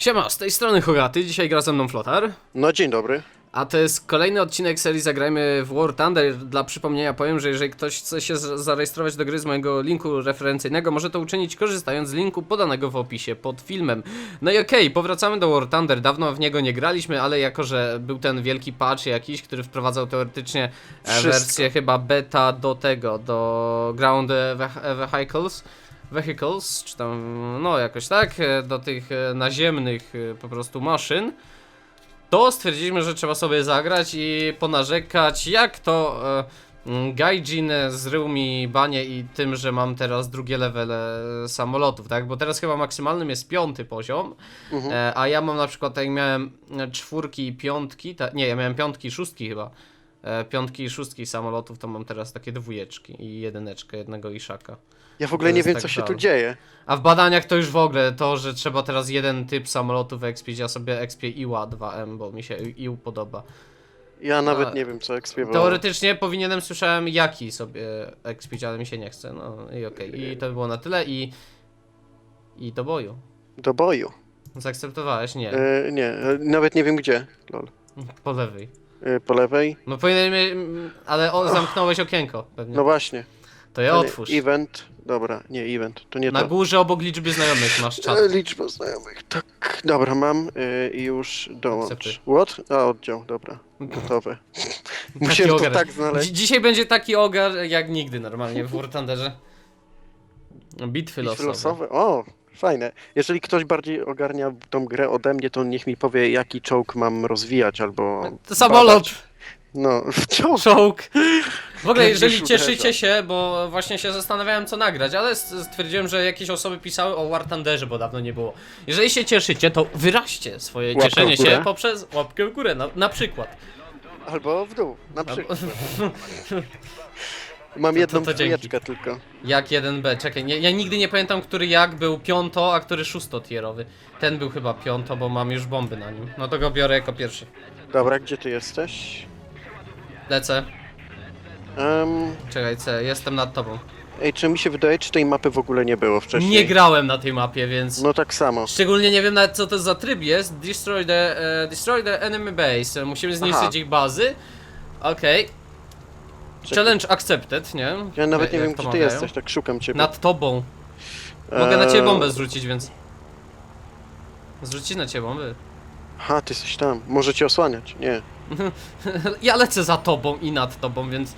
Siema, z tej strony Hogaty, dzisiaj gra ze mną Flotar. No dzień dobry. A to jest kolejny odcinek serii Zagrajmy w War Thunder. Dla przypomnienia powiem, że jeżeli ktoś chce się zarejestrować do gry z mojego linku referencyjnego, może to uczynić korzystając z linku podanego w opisie pod filmem. No i okej, powracamy do War Thunder. Dawno w niego nie graliśmy, ale jako, że był ten wielki patch jakiś, który wprowadzał teoretycznie e, Wszystko. wersję chyba beta do tego, do Ground Veh- Vehicles. Vehicles, czy tam, no jakoś tak, e, do tych e, naziemnych e, po prostu maszyn to stwierdziliśmy, że trzeba sobie zagrać i ponarzekać, jak to e, mm, Gaijin zrył mi banie i tym, że mam teraz drugie levele samolotów, tak? Bo teraz chyba maksymalnym jest piąty poziom, Mhm. e, a ja mam na przykład, tak jak miałem czwórki i piątki, ta, nie, ja miałem piątki i szóstki chyba, e, piątki i szóstki samolotów, to mam teraz takie dwójeczki i jedyneczkę, jednego iszaka. Ja w ogóle To nie jest wiem, tak co się tu dzieje. A w badaniach to już w ogóle to, że trzeba teraz jeden typ samolotów expić, ja sobie expię Iła 2M, bo mi się Ił podoba. Ja nawet A, nie wiem, co ekspiewało. Teoretycznie powinienem słyszałem jaki sobie expić, ale mi się nie chce, no i okej. I to było na tyle i... I do boju. Do boju. Zaakceptowałeś? Nie. E, nie, e, nawet nie wiem gdzie. Lol. Po lewej. E, po lewej. No powinienem... Ale o, zamknąłeś okienko pewnie. No właśnie. To je nie- otwórz. Event. Dobra, nie event. To nie Na to. górze obok liczby znajomych masz czat. E, liczba znajomych. Tak. Dobra, mam e, i już dołącz. Akceptuj. What? A, oddział, dobra. Gotowe. Musiałem to ogar. tak znaleźć. Dzi- Dzisiaj będzie taki ogar jak nigdy normalnie w War Thunderze. Bitwy losowe. Filosofe. O, fajne. Jeżeli ktoś bardziej ogarnia tą grę ode mnie, to niech mi powie, jaki czołg mam rozwijać, albo... To samolot! No, czołg. Czołg! W ogóle, jeżeli cieszycie się, bo właśnie się zastanawiałem co nagrać, ale stwierdziłem, że jakieś osoby pisały o War Thunderze, bo dawno nie było. Jeżeli się cieszycie, to wyraźcie swoje Łapkę w cieszenie się poprzez łapkę w górę, na, na przykład. Albo w dół, na przykład. Mam jedną to dzięki. dwójeczkę tylko. Jak 1B, czekaj, nie, ja nigdy nie pamiętam, który jak był piąto, a który szóstotierowy. Ten był chyba piąto, bo mam już bomby na nim. No to go biorę jako pierwszy. Dobra, gdzie ty jesteś? Lecę. Um, Czekaj, C, jestem nad tobą. ej, czy mi się wydaje, czy tej mapy w ogóle nie było wcześniej? Nie grałem na tej mapie, więc... No tak samo. Szczególnie nie wiem nawet co to za tryb jest. Destroy the, e, destroy the enemy base. Musimy zniszczyć Aha. ich bazy. Okej. Czekaj. Challenge accepted, nie? Ja nawet nie Jak wiem, to gdzie ty mawiają. jesteś, tak szukam ciebie. Nad tobą. Mogę na ciebie Eee, bombę zrzucić, więc... Zrzucić na ciebie bomby. Aha, ty jesteś tam. Może cię osłaniać? Nie. Ja lecę za tobą i nad tobą, więc...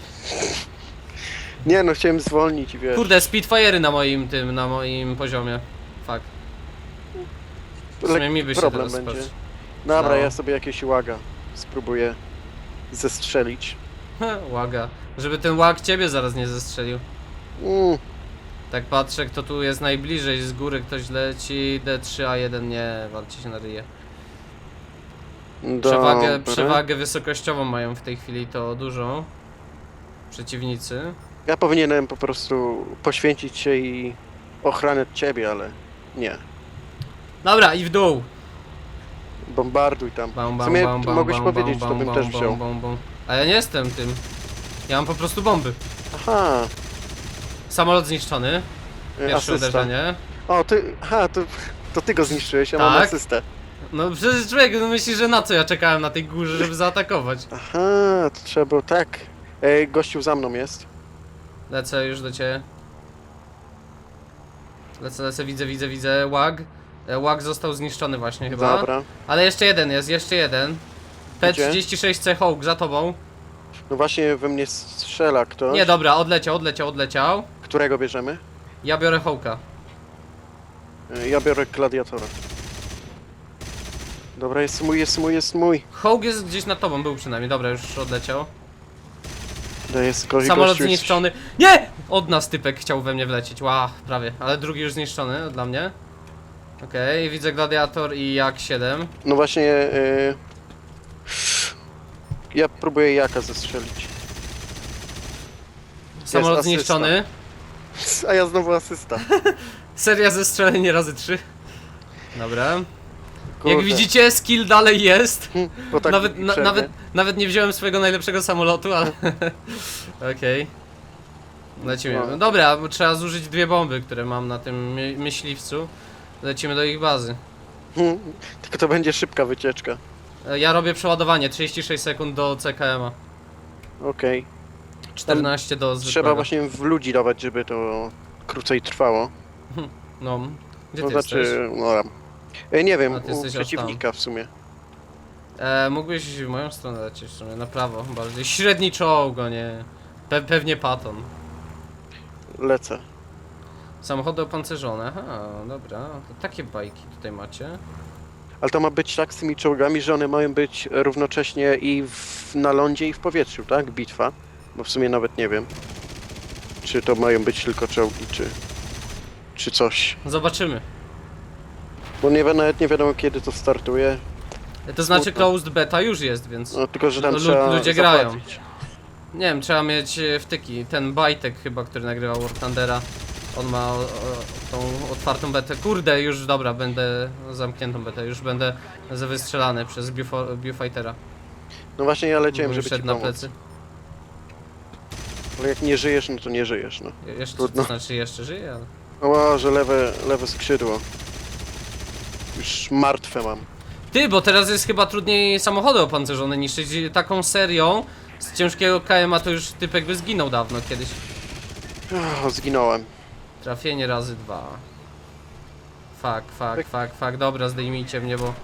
Nie, no chciałem zwolnić, wiesz. Kurde, Spitfire'y na moim tym, na moim poziomie. W sumie mi by się problem teraz będzie. patrz. Dobra, No. ja sobie jakieś łaga spróbuję zestrzelić. Łaga. Żeby ten łag ciebie zaraz nie zestrzelił. Mm, Tak patrzę, kto tu jest najbliżej, z góry ktoś leci, D3A1 nie, walczy się na ryje. Przewagę, przewagę wysokościową mają w tej chwili, to dużą. Przeciwnicy. Ja powinienem po prostu poświęcić się i ochraniać ciebie, ale nie. Dobra, i w dół. Bombarduj tam. Bam, W bam, sumie bam, bam, mogłeś bam, powiedzieć, bam, to bym bam, też bam, wziął. bam, bam. A ja nie jestem tym. Ja mam po prostu bomby. Aha, Samolot zniszczony. y, Pierwsze asysta. uderzenie. O, ty, aha, to, to ty go zniszczyłeś, ja mam Tak. asystę. No przecież człowiek no myśli, że na co ja czekałem na tej górze, żeby zaatakować. Aha, to trzeba było tak. Ej, gościu za mną jest. Lecę już do ciebie. Lecę, lecę, widzę, widzę, widzę. Łag. E, Łag został zniszczony właśnie chyba. Dobra. Ale jeszcze jeden jest, jeszcze jeden. P36C Hawk za tobą. No właśnie we mnie strzela ktoś. Nie, dobra, odleciał, odleciał, odleciał. Którego bierzemy? Ja biorę Hawka. Y, Ja biorę gladiatora. Dobra, jest mój, jest mój, jest mój. Hawk jest gdzieś nad tobą, był przynajmniej. Dobra, już odleciał. No jest gość, Samolot gościu jest- zniszczony. Nie! Od nas typek chciał we mnie wlecieć. Ła, prawie. Ale drugi już zniszczony dla mnie. Okej, widzę Gladiator i Jak 7. No właśnie, y... ja próbuję jaka zestrzelić. Samolot asysta. zniszczony. A ja znowu asysta. Seria zestrzeleń razy 3. Dobra. Kurde. Jak widzicie, skill dalej jest. Bo tak nawet, na, nawet, nawet nie wziąłem swojego najlepszego samolotu, ale. Okej. Lecimy. No. Dobra, bo trzeba zużyć dwie bomby, które mam na tym my myśliwcu. Lecimy do ich bazy. Tylko to będzie szybka wycieczka. E, Ja robię przeładowanie, 36 sekund do CKM-a. Okej. 14 do zwykłego. Trzeba właśnie w ludzi dawać, żeby to krócej trwało. No, gdzie to ty znaczy, jesteś? no tam. E, nie wiem, A ty u jesteś przeciwnika w sumie. E, mógłbyś w moją stronę lecieć, w sumie, na prawo bardziej. Średni czołg, a nie... Pe pewnie paton. Lecę. Samochody opancerzone, aha, dobra. To takie bajki tutaj macie. Ale to ma być tak z tymi czołgami, że one mają być równocześnie i w, na lądzie i w powietrzu, tak? Bitwa. Bo w sumie nawet nie wiem. Czy to mają być tylko czołgi, czy... Czy coś. Zobaczymy. Bo nie, wi- nawet nie wiadomo kiedy to startuje. To znaczy Smutno. closed beta już jest, więc... No tylko, że tam Lu- trzeba ludzie grają. zapłacić. Nie wiem, trzeba mieć e, wtyki. Ten Bajtek chyba, który nagrywał War Thundera. On ma o, o, tą otwartą betę. Kurde, już dobra, będę zamkniętą betę. Już będę za- wystrzelany przez Viewfo- Viewfightera. No właśnie ja leciałem, żeby ci szedł na pomóc. plecy. Ale jak nie żyjesz, no to nie żyjesz, no. Je- Jeszcze, Trudno. to znaczy jeszcze żyje, ale... O, że lewe, lewe skrzydło. Już martwe mam. Ty, bo teraz jest chyba trudniej samochody opancerzone niszczyć. Taką serią z ciężkiego KM-a to już typek by zginął dawno kiedyś. O, zginąłem. Trafienie razy dwa. Fuck, Pyk. fuck, fuck. Dobra, zdejmijcie mnie, bo...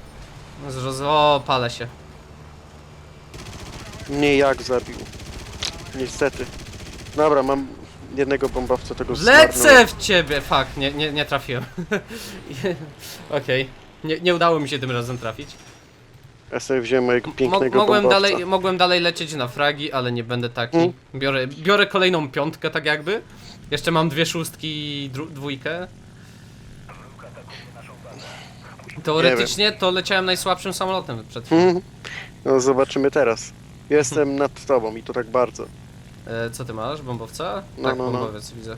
Zroz... O, palę się. Mnie jak zabił. Niestety. Dobra, mam jednego bombowca tego Lecę w ciebie! Fuck, nie, nie, nie trafiłem. Okej. Nie, nie udało mi się tym razem trafić. Ja sobie wziąłem mojego Mo pięknego mogłem, bombowca. dalej, mogłem dalej lecieć na fragi, ale nie będę taki. Mm. Biorę, biorę kolejną piątkę, tak jakby. Jeszcze mam dwie szóstki i dru- dwójkę. Teoretycznie to leciałem najsłabszym samolotem przed chwilą. Mhm. No zobaczymy teraz. Jestem nad tobą i to tak bardzo. E, co ty masz? Bombowca? No, tak, no, no. bombowiec widzę.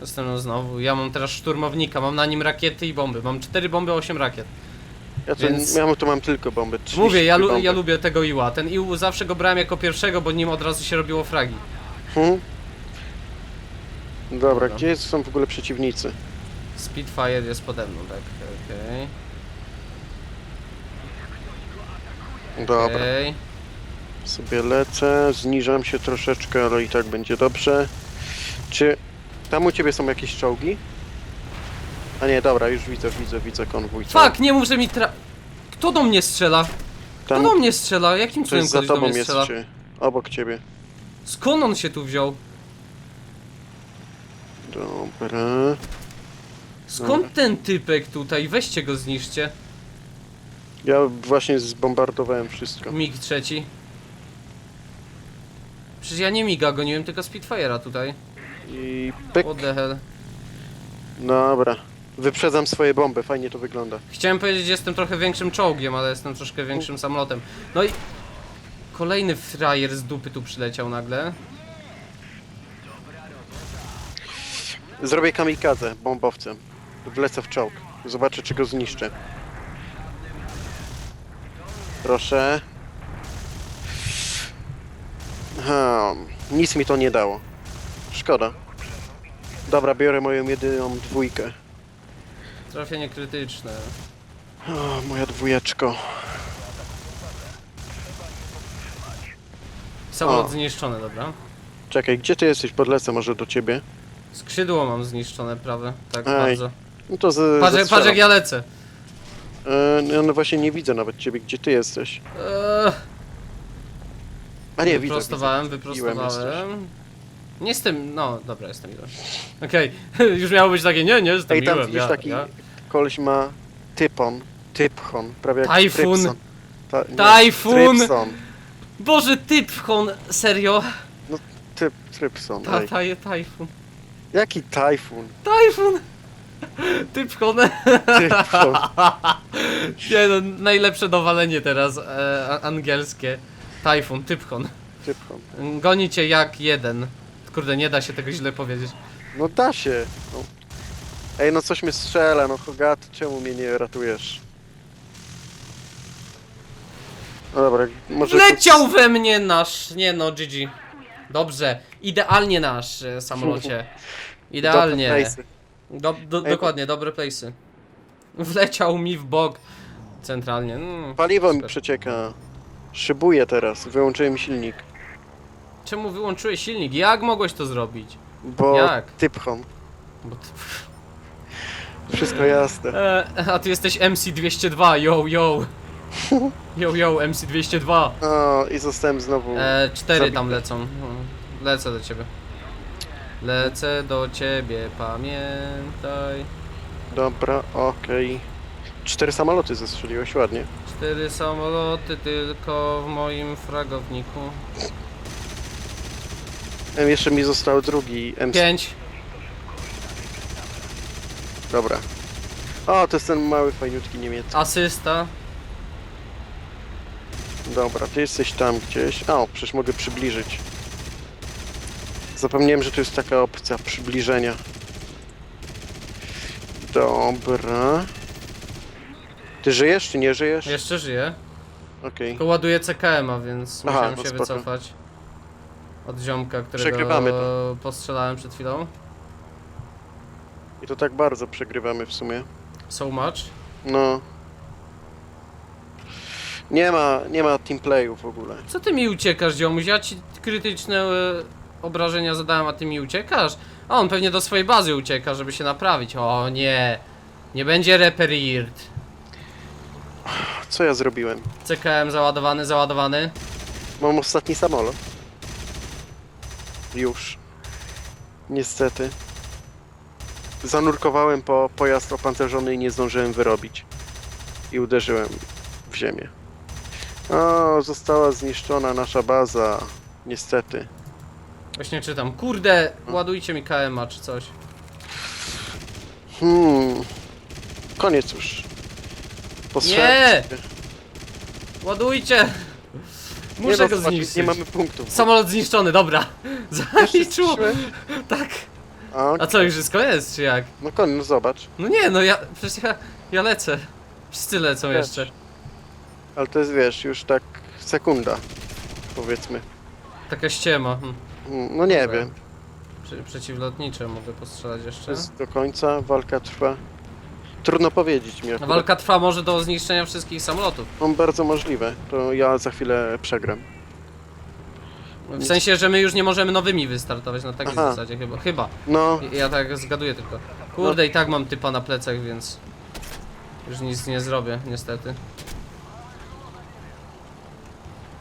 Jestem znowu. Ja mam teraz szturmownika, mam na nim rakiety i bomby. Mam cztery bomby, osiem rakiet. Ja, to, Więc- ja tu mam tylko bomby. 30 Mówię, ja, lu bomby. ja lubię tego Iła. Ten Ił zawsze go brałem jako pierwszego, bo nim od razu się robiło fragi. Dobra, Dobra. gdzie są w ogóle przeciwnicy? Spitfire jest pode mną, tak, okej. Dobra, Okej. sobie lecę, zniżam się troszeczkę, ale i tak będzie dobrze. Czy tam u ciebie są jakieś czołgi? A nie, dobra, już widzę, widzę, widzę konwój. cały. Fuck, nie mów, że mi tra... Kto do mnie strzela? Kto Tam do mnie strzela? Jakim cudem coś za ktoś do tobą mnie jest, strzela? czy obok ciebie? Skąd on się tu wziął? Dobra. Skąd ten typek tutaj? Weźcie go, zniszcie. Ja właśnie zbombardowałem wszystko. Mig trzeci. Przecież ja nie miga goniłem, tylko Spitfire'a tutaj. I pyk. What the hell. Dobra. Wyprzedzam swoje bomby, fajnie to wygląda. Chciałem powiedzieć, że jestem trochę większym czołgiem, ale jestem troszkę większym samolotem. No i... Kolejny frajer z dupy tu przyleciał nagle. Zrobię kamikadze bombowcem. Wlecę w czołg. Zobaczę, czy go zniszczę. Proszę. Ha, nic mi to nie dało. Szkoda. Dobra, biorę moją jedyną dwójkę. Trafienie krytyczne. O, moja dwójeczko. Samolot O. zniszczony, dobra. Czekaj, gdzie ty jesteś? Podlecę może do ciebie. Skrzydło mam zniszczone prawe, tak Ej, bardzo. No to z, Patrz, jak ja lecę. E, no, no właśnie nie widzę nawet ciebie, gdzie ty jesteś. Eee, A nie, widzę. wyprostowałem, widzę. Piłem wyprostowałem. Nie jestem, no dobra, jestem miłem. Okej, już miało być takie, nie, nie, jestem Ej, tam miłem, widzisz ja, taki ja. koleś ma typon, typhon, prawie jak Tajfun. Trypson. Ta, nie, Tajfun. Trypson. Boże, typchon, serio? Typ, trypson, Ta, ej. taj, tajfun. Jaki tajfun? Tajfun! Typchon. Typon. Nie no, najlepsze dowalenie teraz, e, a- angielskie. Tajfun, typchon. typon. Goni cię jak jeden. Kurde, nie da się tego źle powiedzieć. No da się. No. Ej, no coś mnie strzela, no Hogat, czemu mnie nie ratujesz? No dobra, może... Leciał we mnie nasz, nie no, GG. Dobrze, idealnie nasz e, samolocie. Dobre Idealnie. Do, do, Ej, dokładnie, dobre place'y. Wleciał mi w bok. Centralnie. No, Paliwo mi przecieka. Szybuję teraz, wyłączyłem silnik. Czemu wyłączyłeś silnik? Jak mogłeś to zrobić? Bo Jak? typchom. Bo ty... Wszystko jasne. e, a ty jesteś MC202, yo, yo. Yo, yo, MC202. O, i zostałem znowu. E, cztery Zabity. tam lecą. No, Lecę do ciebie. Lecę do ciebie, pamiętaj. Dobra, okej. Cztery samoloty zestrzeliłeś ładnie. Cztery samoloty tylko w moim fragowniku. Em, Jeszcze mi został drugi MC. Pięć. Dobra. O, to jest ten mały, fajniutki niemiecki. Asysta. Dobra, ty jesteś tam gdzieś. O, przecież mogę przybliżyć. Zapomniałem, że to jest taka opcja przybliżenia. Dobra. Ty żyjesz czy nie żyjesz? Jeszcze żyje. Okej. Tylko ładuje CKM-a, więc Aha, musiałem no się spoko. wycofać. Od ziomka, Przegrywamy którego postrzelałem przed chwilą. I to tak bardzo przegrywamy w sumie. So much. No. Nie ma, nie ma teamplayu w ogóle. Co ty mi uciekasz, ziomuś? Ja ci krytyczne e, obrażenia zadałem, a ty mi uciekasz? A on pewnie do swojej bazy ucieka, żeby się naprawić. O nie. Nie będzie repaired. Co ja zrobiłem? CKM załadowany, załadowany. Mam ostatni samolot. Już. Niestety. Zanurkowałem po pojazd opancerzony i nie zdążyłem wyrobić. I uderzyłem w ziemię. O, została zniszczona nasza baza. Niestety. Właśnie czytam. Kurde, ładujcie mi KM-a czy coś. Hmm. Koniec już. Nie! Ładujcie! Muszę no, go zniszczyć. Nie mamy punktów. Samolot zniszczony, dobra. Zaliczyło. Zniszczyłem? Tak. A, A co, już jest koniec, czy jak? no koniec, no zobacz. No nie, no ja, przecież ja, ja lecę. Wszyscy lecą Wiesz. jeszcze. Ale to jest, wiesz, już tak sekunda. Powiedzmy. Taka ściema. Hm. Hmm, No nie Dobra. wiem. Prze przeciwlotnicze mogę postrzelać jeszcze. jest do końca, walka trwa. Trudno powiedzieć mi No, akurat. walka trwa może do zniszczenia wszystkich samolotów. Mam bardzo możliwe, to ja za chwilę przegram. W sensie, że my już nie możemy nowymi wystartować na takiej Aha. zasadzie chyba. Chyba. No, Ja- Ja tak zgaduję tylko. Kurde, i tak mam typa na plecach, więc już nic nie zrobię, niestety.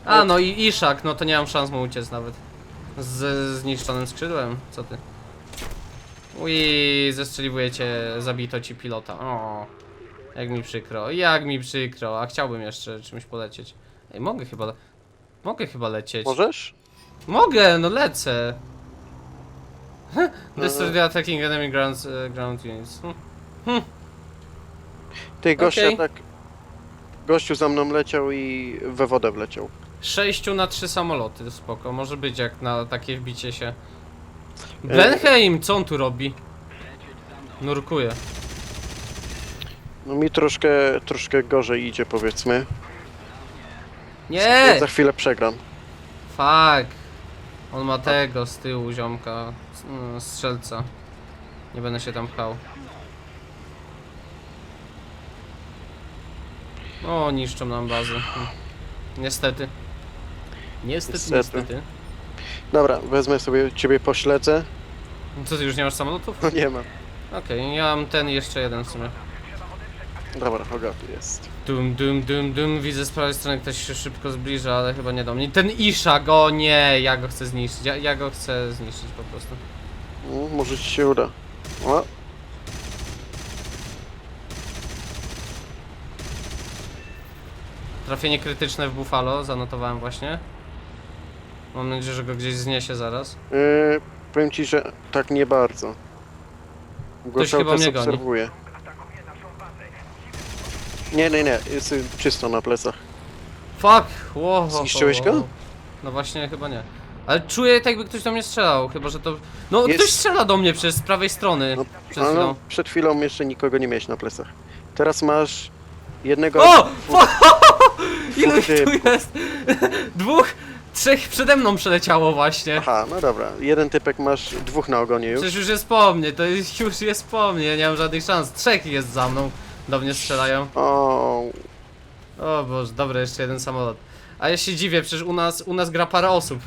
A, no i Iszak, no to nie mam szans mu uciec nawet. Z zniszczonym skrzydłem, co ty? Ui, zestrzeliwujecie, zabito ci pilota. O, jak mi przykro, jak mi przykro, a chciałbym jeszcze czymś polecieć. Ej, mogę chyba, mogę chyba lecieć. możesz? Mogę, no lecę. Destroy the attacking enemy grounds, e, ground units. Hm. Ty gościa Okej. tak... Gościu za mną leciał i we wodę wleciał. Sześciu na trzy samoloty, spoko, może być jak na takie wbicie się. E. Blenheim, co on tu robi? Nurkuje. No mi troszkę, troszkę gorzej idzie powiedzmy. Nie! Za chwilę przegram. Fuck. On ma tego z tyłu ziomka, s- mm, strzelca. Nie będę się tam pchał. O, niszczą nam bazy. Niestety. Niestety, Niestety. niestety. Dobra, wezmę sobie ciebie pośledzę. Co ty już nie masz samolotów? No nie ma. Okej, ja mam ten jeszcze jeden w sumie. Dobra, Hogaty jest. Dum, dum, dum, dum. Widzę z prawej strony ktoś się szybko zbliża, ale chyba nie do mnie. Ten Iszak, o nie, ja go chcę zniszczyć. Ja, ja go chcę zniszczyć po prostu. No, może ci się uda. O, Trafienie krytyczne w Buffalo, zanotowałem właśnie. Mam nadzieję, że go gdzieś zniesie zaraz. Yy, powiem ci, że tak nie bardzo. Go cały chyba czas mnie goni. obserwuję. Nie, nie, nie, jest y, czysto na plecach. Fuck! Wow, Zniszczyłeś go? No właśnie, chyba nie. Ale czuję tak jakby ktoś do mnie strzelał, chyba że to... No Jest- ktoś strzela do mnie przez z prawej strony. No, Przed no, chwilą. przed chwilą jeszcze nikogo nie miałeś na plecach. Teraz masz jednego... O! dwóch- Ilu ich tu jest? Dwóch, trzech przede mną przeleciało właśnie. Aha, no dobra. Jeden typek masz dwóch na ogonie już. Przecież już jest po mnie, to jest, już jest po mnie, ja nie mam żadnych szans. Trzech jest za mną. Do mnie strzelają. O, O Boże, dobra, jeszcze jeden samolot. A ja się dziwię, przecież u nas, u nas gra parę osób.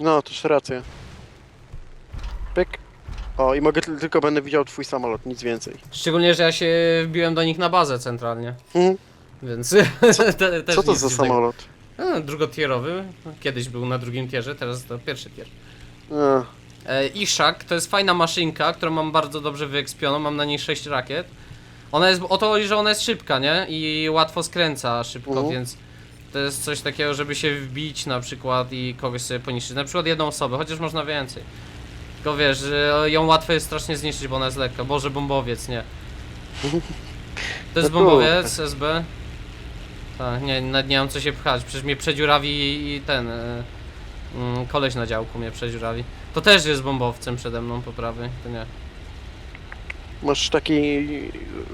no, też racja. Pyk. O, i mogę tyl- tylko będę widział twój samolot, nic więcej. Szczególnie, że ja się wbiłem do nich na bazę centralnie. Hmm? Więc te, też Co to nic za dziwnego. samolot? A, drugotierowy. Kiedyś był na drugim tierze, teraz to pierwszy tier. A, E, Ishak to jest fajna maszynka, którą mam bardzo dobrze wyekspioną, mam na niej 6 rakiet. Ona jest, o to chodzi, że ona jest szybka, nie? I łatwo skręca szybko, Mhm. więc to jest coś takiego, żeby się wbić na przykład i kogoś sobie poniszczyć. Na przykład jedną osobę, chociaż można więcej. Tylko wiesz, że ją łatwo jest strasznie zniszczyć, bo ona jest lekka. Boże, bombowiec, nie. To jest No bombowiec, SB. Tak, nie, nawet nie mam co się pchać, przecież mnie przedziurawi i ten... E, mm, koleś na działku mnie przedziurawi. To też jest bombowcem przede mną po prawej, to nie. masz taki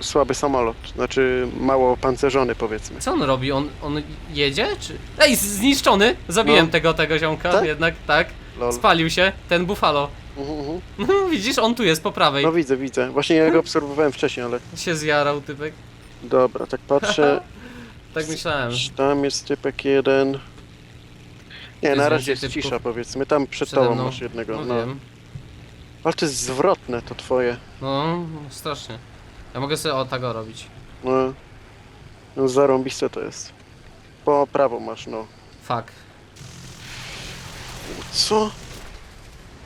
słaby samolot, znaczy mało pancerzony powiedzmy. Co on robi? On, on jedzie? Czy... Ej, z- zniszczony! Zabiłem No. tego, tego ziomka, Tak? jednak, tak. Lol. Spalił się, ten Buffalo. Mhm, mhm. No, widzisz, on tu jest po prawej. No widzę, widzę. Właśnie ja go obserwowałem wcześniej, ale Się zjarał typek. dobra, tak patrzę. Tak myślałem. Tam jest typek jeden. Nie, jest na razie więcej jest typków. cisza powiedzmy. Tam przed Przede tobą mną. masz jednego. No, No. wiem. Ale to jest zwrotne to twoje. No, strasznie. Ja mogę sobie o tego robić. No. No zarąbiste to jest. Po prawo masz, no. Fuck. Co?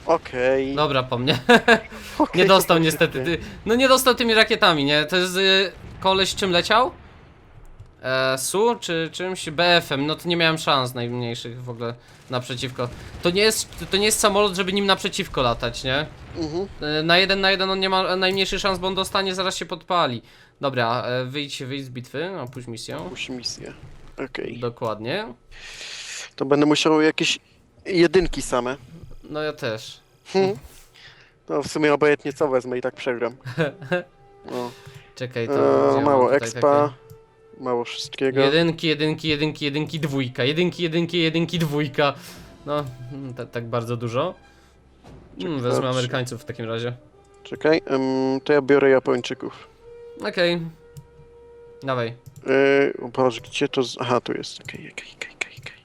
Okej. Dobra, po mnie. Okej, Nie dostał niestety. Ty... No nie dostał tymi rakietami, nie? To jest y, koleś czym leciał? E, SU czy czymś? BF-em, no to nie miałem szans najmniejszych w ogóle naprzeciwko. To nie jest, to nie jest samolot, żeby nim naprzeciwko latać, nie? Mhm. E, Na jeden na jeden on nie ma najmniejszych szans, bo on dostanie, zaraz się podpali. Dobra, e, wyjdź, wyjdź z bitwy, opuść misję. Puść misję. Okej. Dokładnie. To będę musiał jakieś jedynki same. No ja też. Hmm. No w sumie obojętnie co wezmę i tak przegram. No. Czekaj, to. E, gdzie mam mało tutaj expa. Mało wszystkiego. Jedynki, jedynki, jedynki, jedynki, dwójka. Jedynki, jedynki, jedynki, dwójka. No, mm, ta, tak bardzo dużo. Mm, wezmę Dobrze. Amerykańców w takim razie. Czekaj, em, to ja biorę Japończyków. Okej. Dawaj. Yy, Boże, gdzie to... Z... Aha, tu jest. Okej, okej, okej, okej, okej.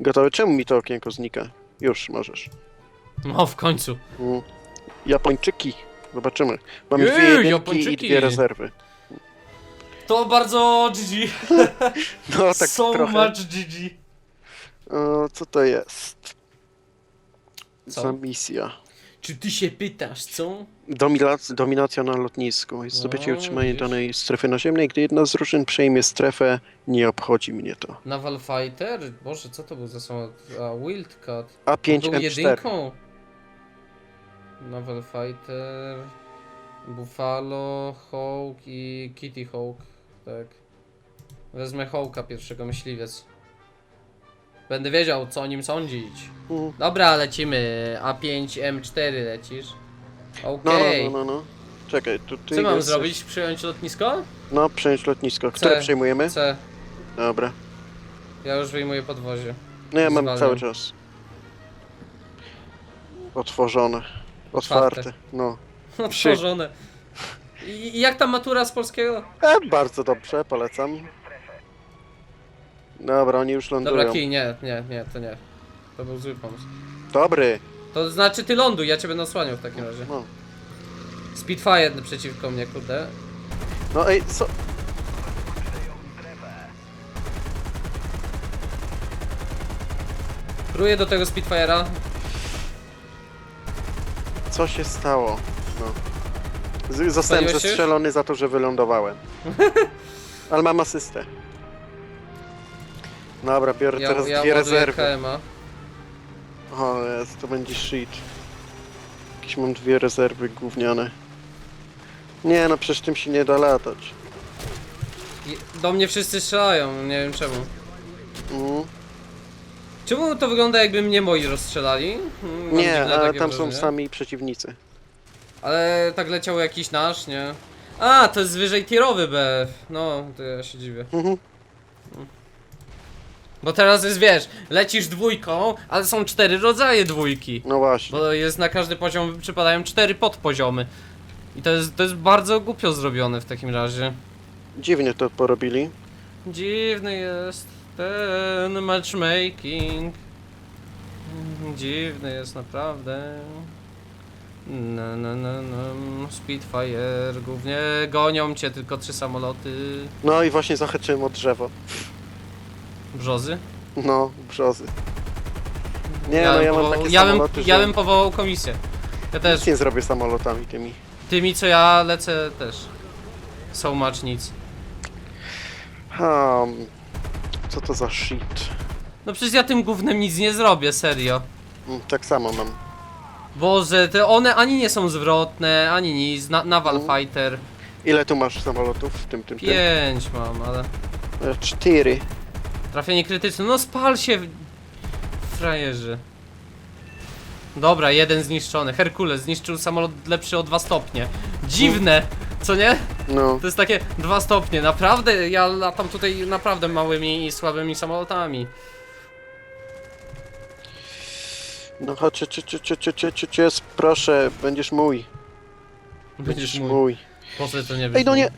Gotowe. Czemu mi to okienko znika? Już, możesz. No, w końcu. Mm. Japończyki. Zobaczymy. Mam Jej, dwie jedynki i Japończyki. dwie rezerwy. To bardzo GG. No, tak so trochę. much GG. O, co to jest? Co? Za misja. Czy ty się pytasz, co? Dominac- dominacja na lotnisku. Jest zdobycie i utrzymanie widzisz. danej strefy naziemnej. Gdy jedna z drużyn przejmie strefę, nie obchodzi mnie to. Naval Fighter? Boże, co to był za samolot? A, Wildcat. A5 Był M4. jedynką? Naval Fighter, Buffalo, Hawk i Kitty Hawk, tak. Wezmę Hawka pierwszego, myśliwiec. Będę wiedział, co o nim sądzić. Mm. Dobra, lecimy. A5, M4 lecisz. No, Okej. no, no, no, no. Czekaj, tu ty Co mam jest- zrobić? Przyjąć lotnisko? No, przejąć lotnisko. Które przejmujemy? C. Dobra. Ja już wyjmuję podwozie. No ja mam Zwalniam. cały czas. Otworzone. Otwarte. Otwarte. No. Otworzone. I i jak tam matura z polskiego? E, bardzo dobrze, polecam. Dobra, oni już lądują. Dobra, kij, nie, nie, nie, to nie. To był zły pomysł. Dobry. To znaczy ty ląduj, ja cię będę osłaniał w takim razie. No. Spitfire przeciwko mnie, kurde. No ej, co? Próję do tego Spitfire'a. Co się stało? No. Z- Zostałem Spaliłeś się już? zestrzelony za to, że wylądowałem. Ale mam asystę. Dobra, biorę Ja, teraz ja dwie ładuję rezerwy. KMA. O, jest, to będzie shit. Jakieś mam dwie rezerwy gówniane. Nie no, przecież tym się nie da latać. Do mnie wszyscy strzelają, nie wiem czemu. Mm. Czemu to wygląda jakby mnie moi rozstrzelali? Mm, mam Nie, dziwne ale takie tam są wrażenie. sami przeciwnicy. Ale tak leciał jakiś nasz, nie? A, to jest wyżej tierowy BF. No, to ja się dziwię. Mhm. Bo teraz jest, wiesz, lecisz dwójką, ale są cztery rodzaje dwójki. No właśnie. Bo jest na każdy poziom przypadają cztery podpoziomy. I to jest, to jest bardzo głupio zrobione w takim razie. Dziwnie to porobili. Dziwny jest ten matchmaking. Dziwny jest naprawdę. Na, na, na, na. Spitfire, głównie gonią cię tylko trzy samoloty. No i właśnie zahaczyłem o drzewo. Brzozy. No, brzozy. Nie no, ja mam powołał- takie ja bym, samoloty, ja że bym powołał komisję. Ja też. nic nie zrobię samolotami tymi. Tymi co ja lecę też. So much nic. Hmm, co to za shit? No przecież ja tym gównem nic nie zrobię, serio. Mm, Tak samo mam. Boże, te one ani nie są zwrotne, ani nic. Na, naval Mhm. fighter. Ile tu masz samolotów w tym, tym, tym? Pięć mam, ale... E, Cztery. Trafienie krytyczne. No spal się, w- frajerzy. Dobra, jeden zniszczony. Herkules zniszczył samolot lepszy o dwa stopnie. Dziwne, co nie? No, To jest takie dwa stopnie. Naprawdę, ja latam tutaj naprawdę małymi i słabymi samolotami. No chodź, chodź, chodź, chodź, chodź, chodź, chodź, jest, proszę, będziesz mój. Będziesz mój. Po to nie Ej, no nie!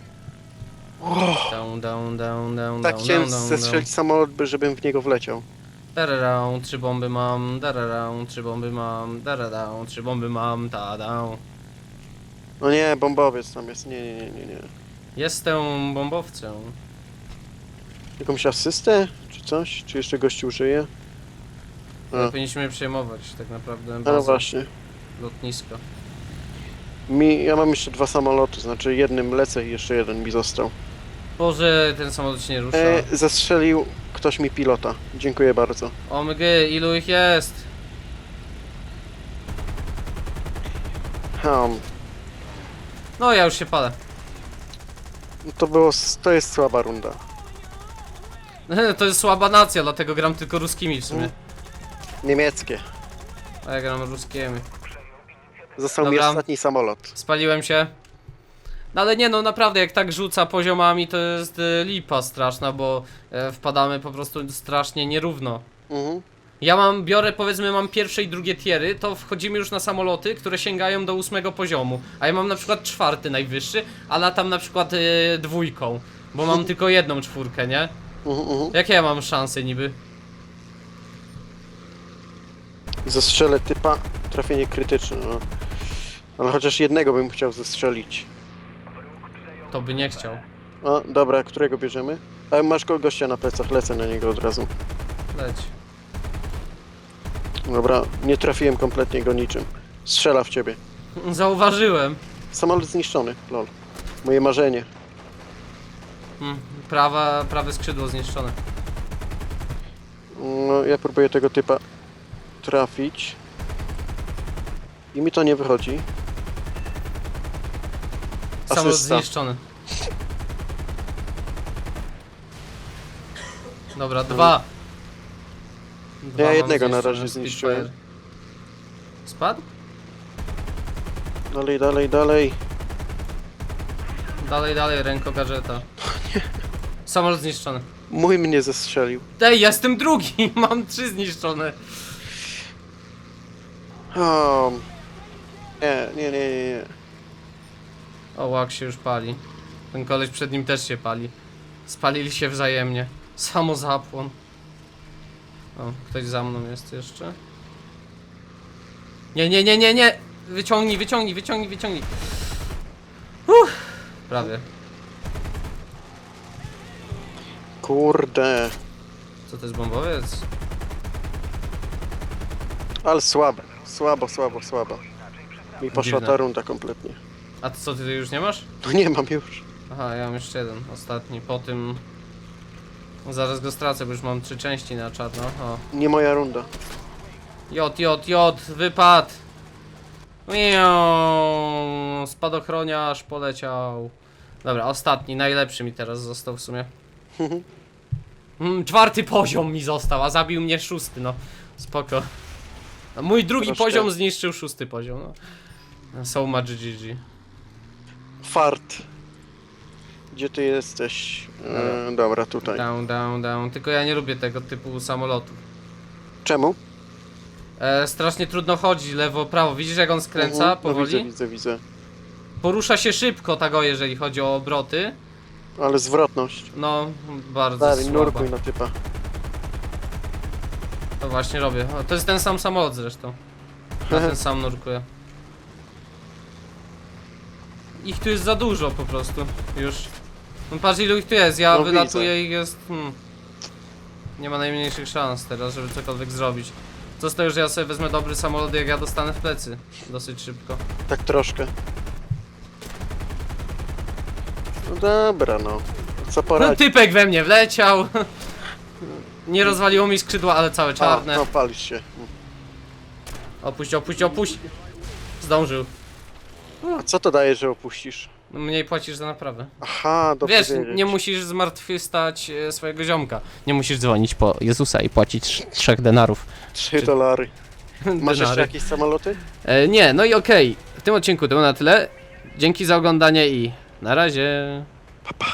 Oh, Down, down, down, down, tak chciałem down, down, zestrzelić samolot, by- żebym w niego wleciał. Dararau, trzy bomby mam, dararau, trzy bomby mam, dararau, trzy bomby mam, tadau. No nie, bombowiec tam jest, nie, nie, nie, nie, nie. Jestem bombowcem. Jakąś asystę, czy coś? Czy jeszcze gościu użyje? No, powinniśmy przejmować tak naprawdę no właśnie. lotnisko. Mi, ja mam jeszcze dwa samoloty, znaczy jednym lecę i jeszcze jeden mi został. Boże, ten samolot się nie rusza. E, zestrzelił ktoś mi pilota. Dziękuję bardzo. OMG, ilu ich jest? Hmm. No ja już się palę. To było, s- to jest słaba runda. To jest słaba nacja, dlatego gram tylko ruskimi w sumie. Niemieckie. A ja gram ruskimi. Został mi Dobra. ostatni samolot. Spaliłem się. No ale nie no, naprawdę jak tak rzuca poziomami to jest e, lipa straszna, bo e, wpadamy po prostu strasznie nierówno. Mhm. Ja mam, biorę powiedzmy mam pierwsze i drugie tiery, to wchodzimy już na samoloty, które sięgają do ósmego poziomu. A ja mam na przykład czwarty najwyższy, a latam na przykład e, dwójką, bo mam tylko jedną czwórkę, nie? Mhm, mhm. Jakie ja mam szanse niby? Zestrzelę typa. Trafienie krytyczne, no. Ale chociaż jednego bym chciał zestrzelić. To by nie chciał. O, dobra, którego bierzemy? A masz go gościa na plecach, lecę na niego od razu. Leć. Dobra, nie trafiłem kompletnie go niczym. Strzela w ciebie. Zauważyłem. Samolot zniszczony, lol. Moje marzenie. Mm, Prawa, prawe skrzydło zniszczone. No, ja próbuję tego typa trafić. I mi to nie wychodzi. Samolot Asysta. zniszczony. Dobra, dwa. Dwa Ja mam jednego na zniszczone, razie Spitfire. zniszczyłem. Spadł? Dalej, dalej, dalej. Dalej, dalej, ręko gadżeta. Samolot zniszczony. Mój mnie zestrzelił. Ej, ja jestem drugi! Mam trzy zniszczone. O, nie, nie, nie, nie, nie. O, łak się już pali. Ten koleś przed nim też się pali. Spalili się wzajemnie. Samo zapłon. O, ktoś za mną jest jeszcze. Nie, nie, nie, nie, nie! Wyciągnij, wyciągnij, wyciągnij, wyciągnij. Uff, prawie. Kurde. Co to jest bombowiec? Ale słabe. Słabo, słabo, słabo. Mi poszła Dziwne. ta runda kompletnie. A ty co, ty już nie masz? No nie mam już. Aha, ja mam jeszcze jeden, ostatni. Po tym... Zaraz go stracę, bo już mam trzy części na czarno. O. Nie moja runda. J, J, J, wypad! Miau, Spadochroniarz poleciał. Dobra, ostatni, najlepszy mi teraz został w sumie. Mm, czwarty poziom mi został, a zabił mnie szósty, no. Spoko. A mój drugi Troszkę. poziom zniszczył szósty poziom, no. So much GG. Fart. Gdzie ty jesteś? E, dobra, tutaj. Down, down, down. Tylko ja nie lubię tego typu samolotów. Czemu? E, strasznie trudno chodzi lewo, prawo. Widzisz jak on skręca Mhm, powoli? No widzę, widzę, widzę. Porusza się szybko, tak o, jeżeli chodzi o obroty. Ale zwrotność. No, bardzo Dalej, słaba. nurkuj na typa. To właśnie robię. O, to jest ten sam samolot zresztą. Ja ten sam nurkuję. Ich tu jest za dużo po prostu. Już. No patrz ilu ich tu jest, ja No wylatuję i jest... Hmm. Nie ma najmniejszych szans teraz, żeby cokolwiek zrobić. Co z tego, że ja sobie wezmę dobry samolot, jak ja dostanę w plecy. Dosyć szybko. Tak troszkę. No dobra, no. Co No, poradzić? typek we mnie wleciał. Nie rozwaliło mi skrzydła, ale całe A, czarne. no palisz się. Opuść, opuść, opuść. Zdążył. A co to daje, że opuścisz? No, Mniej płacisz za naprawę. Aha, dobrze Wiesz, wiedzieć. nie musisz zmartwychwstać e, swojego ziomka. Nie musisz dzwonić po Jezusa i płacić trz- trzech denarów. Trzy dolary. Masz jeszcze Denary. jakieś samoloty? E, nie, no i okej. W tym odcinku to było na tyle. Dzięki za oglądanie i na razie. Pa, pa.